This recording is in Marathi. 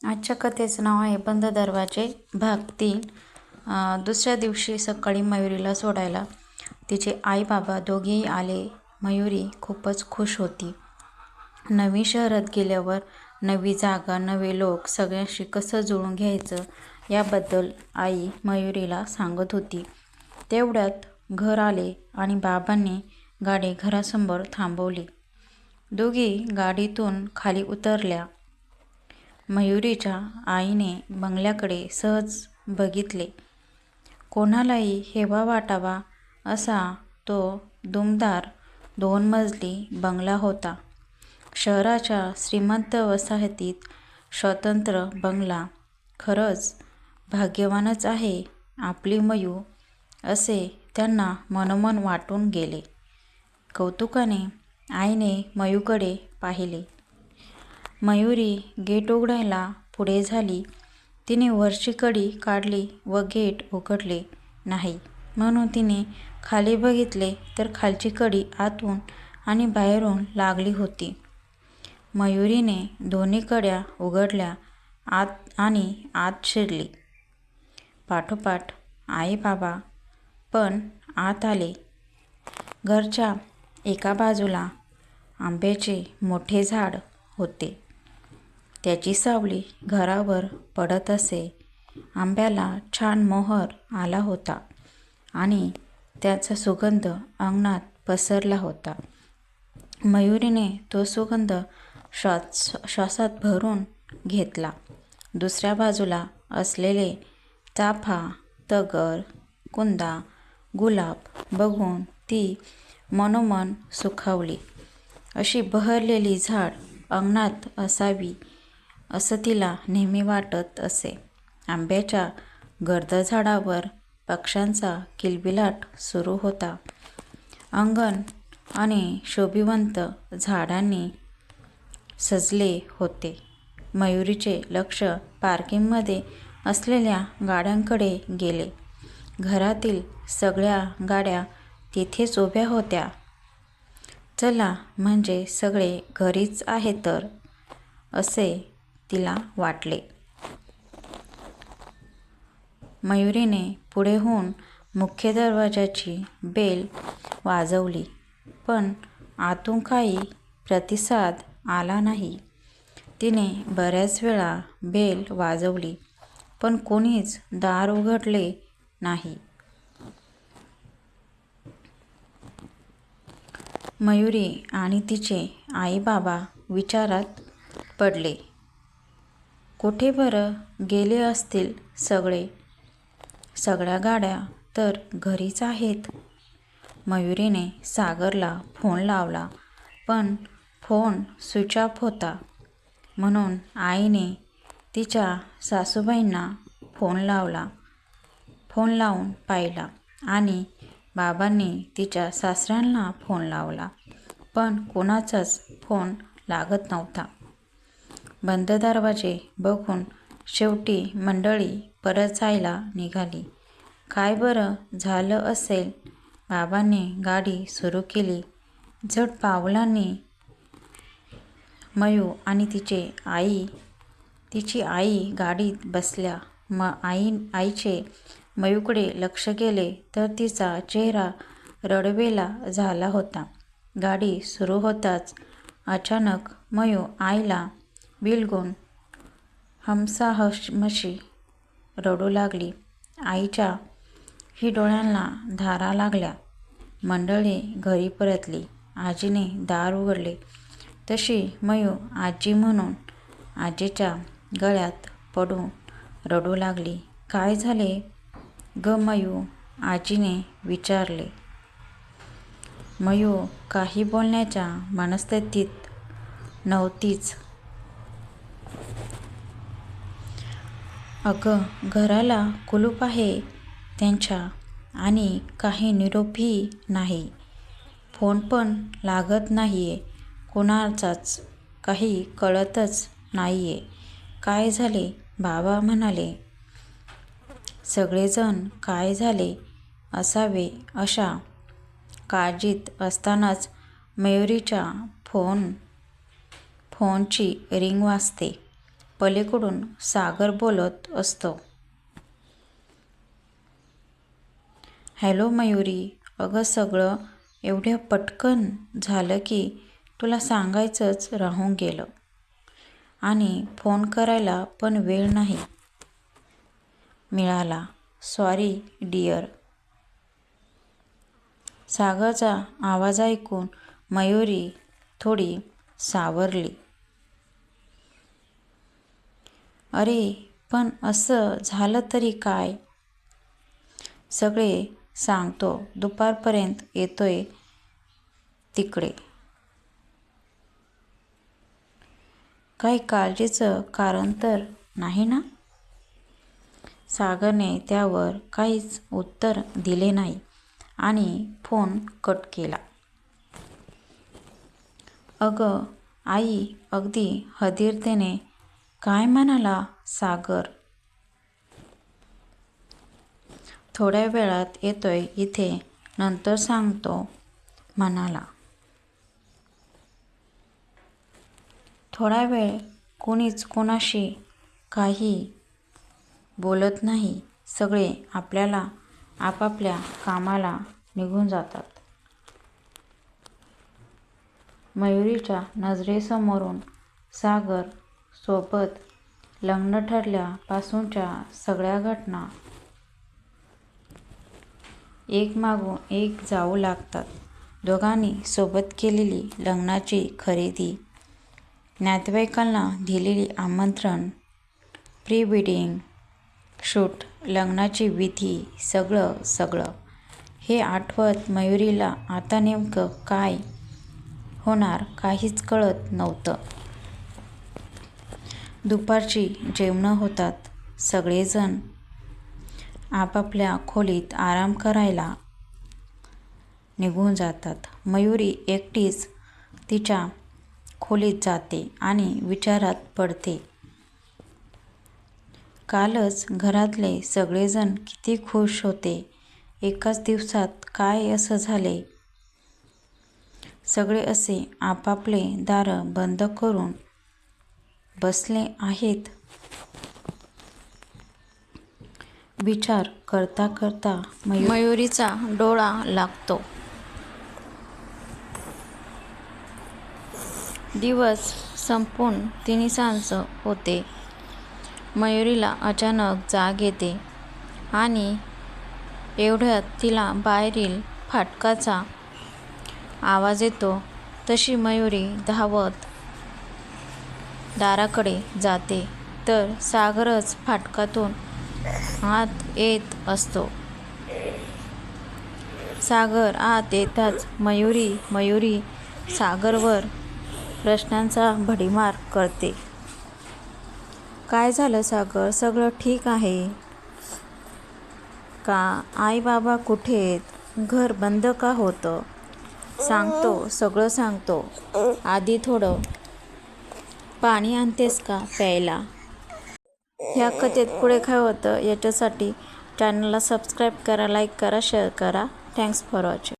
आजच्या कथेचं नाव आहे बंद दरवाजे भाग तीन. दुसऱ्या दिवशी सकाळी मयुरीला सोडायला. तिचे आई बाबा दोघेही आले. मयुरी खूपच खुश होती. नवी शहरात गेल्यावर नवी जागा नवे लोक सगळ्यांशी कसं जुळून घ्यायचं याबद्दल आई मयुरीला सांगत होती. तेवढ्यात घर आले आणि बाबांनी गाडी घरासमोर थांबवली. दोघी गाडीतून खाली उतरल्या. मयुरीच्या आईने बंगल्याकडे सहज बघितले. कोणालाही हेवा वाटावा असा तो दुमदार दोन मजली बंगला होता. शहराच्या श्रीमंत वसाहतीत स्वतंत्र बंगला खरंच भाग्यवानच आहे आपली मयू असे त्यांना मनोमन वाटून गेले. कौतुकाने आईने मयूकडे पाहिले. मयुरी गेट उघडायला पुढे झाली. तिने वरची कडी काढली व गेट उघडले नाही. म्हणून तिने खाली बघितले तर खालची कडी आतून आणि बाहेरून लागली होती. मयुरीने दोन्ही कड्या उघडल्या आत आणि आत शिरली. पाठोपाठ आई बाबा पण आत आले. घरच्या एका बाजूला आंब्याचे मोठे झाड होते. त्याची सावली घरावर पडत असे. आंब्याला छान मोहर आला होता आणि त्याचा सुगंध अंगणात पसरला होता. मयुरीने तो सुगंध श्वास श्वासात भरून घेतला. दुसऱ्या बाजूला असलेले चाफा तगर कुंदा गुलाब बघून ती मनोमन सुखावली. अशी बहरलेली झाड अंगणात असावी असं तिला नेहमी वाटत असे. आंब्याच्या गर्द झाडावर पक्ष्यांचा किलबिलाट सुरू होता. अंगण आणि शोभिवंत झाडांनी सजले होते. मयुरीचे लक्ष पार्किंगमध्ये असलेल्या गाड्यांकडे गेले. घरातील सगळ्या गाड्या तिथेच उभ्या होत्या. चला म्हणजे सगळे घरीच आहे तर असे तिला वाटले. मयुरीने पुढे होऊन मुख्य दरवाजाची बेल वाजवली पण आतून काही प्रतिसाद आला नाही. तिने बऱ्याच वेळा बेल वाजवली पण कोणीच दार उघडले नाही. मयुरी आणि तिचे आईबाबा विचारात पडले. कुठे बरं गेले असतील सगळे? सगळ्या गाड्या तर घरीच आहेत. मयुरीने सागरला फोन लावला पण फोन स्विच ऑफ होता. म्हणून आईने तिच्या सासूबाईंना फोन लावला. फोन लावून पाहिला आणि बाबांनी तिच्या सासऱ्यांना फोन लावला पण कोणाचाच फोन लागत नव्हता. बंद दरवाजे बघून शेवटी मंडळी परत जायला निघाली. काय बरं झालं असेल बाबांनी गाडी सुरू केली. झट पावलांनी मयू आणि तिचे आई तिची आई गाडीत बसल्या. म आई आईचे मयूकडे लक्ष गेले तर तिचा चेहरा रडवेला झाला होता. गाडी सुरू होताच अचानक मयू आईला बिलगून. हमसाहमशी रडू लागली. आईच्या ही डोळ्यांना धारा लागल्या. मंडळी घरी परतली. आजीने दार उघडले. तशी मयू आजी म्हणून आजीच्या गळ्यात पडून रडू लागली. काय झाले? ग मयू आजीने विचारले. मयू काही बोलण्याच्या मनस्थितीत नव्हतीच. अगं घराला कुलूप आहे त्यांच्या आणि काही निरोपही नाही. फोन पण लागत नाही आहे कुणाचाच काही कळतच नाही आहे काय झाले? बाबा म्हणाले. सगळेजण काय झाले असावे अशा काळजीत असतानाच मयुरीच्या फोन फोनची रिंग वाजते. पलीकडून सागर बोलत असतो. हॅलो मयुरी अगं सगळं एवढ्या पटकन झालं की तुला सांगायचंच राहून गेलं. आणि फोन करायला पण वेळ नाही. मिळाला. Sorry dear. सागरचा आवाज ऐकून मयुरी थोडी सावरली. अरे पण असं झालं तरी काय? सगळे सांगतो दुपारपर्यंत येतोय तिकडे. काही काळजीचं कारण तर नाही ना? सागरने त्यावर काहीच उत्तर दिले नाही आणि फोन कट केला. अगं आई अगदी हदीरतेने काय म्हणाला सागर? थोड्या वेळात येतोय इथे नंतर सांगतो म्हणाला. थोडा वेळ कोणीच कोणाशी काही बोलत नाही. सगळे आपल्याला आपापल्या कामाला निघून जातात. मयुरीच्या नजरेसमोरून सागर सोबत लग्न ठरल्यापासूनच्या सगळ्या घटना एक मागून एक जाऊ लागतात. दोघांनी सोबत केलेली लग्नाची खरेदी नातेवाईकांना दिलेली आमंत्रण प्री वेडिंग शूट लग्नाची विधी सगळं सगळं. हे आठवत मयुरीला आता नेमकं काय होणार काहीच कळत नव्हतं. दुपारची जेवणं होतात सगळेजण. आपापल्या खोलीत आराम करायला निघून जातात. मयुरी एकटीच तिच्या खोलीत जाते आणि विचारात पडते. कालच घरातले सगळेजण किती खुश होते. एकाच दिवसात काय असं झाले? सगळे असे आपापले दारं बंद करून बसले आहेत. विचार करता करता मयुरीचा डोळा लागतो. दिवस संपून तिन्ही सांज होते. मयुरीला अचानक जाग येते आणि एवढ्यात तिला बाहेरील फाटकाचा आवाज येतो. तशी मयुरी धावत दाराकडे जाते तर सागरच फाटकातून आत येत असतो. सागर आत येताच मयुरी मयुरी सागरवर प्रश्नांचा भडीमार करते. काय झालं सागर? सगळं ठीक आहे? का आई बाबा कुठे आहेत? घर बंद का होतं? सांगतो सगळं सांगतो. आधी थोडं पाणी आणतेस का प्यायला? ह्या कथेत पुढे काय होतं याच्यासाठी चॅनलला सबस्क्राईब करा लाईक करा शेअर करा. Thanks for watching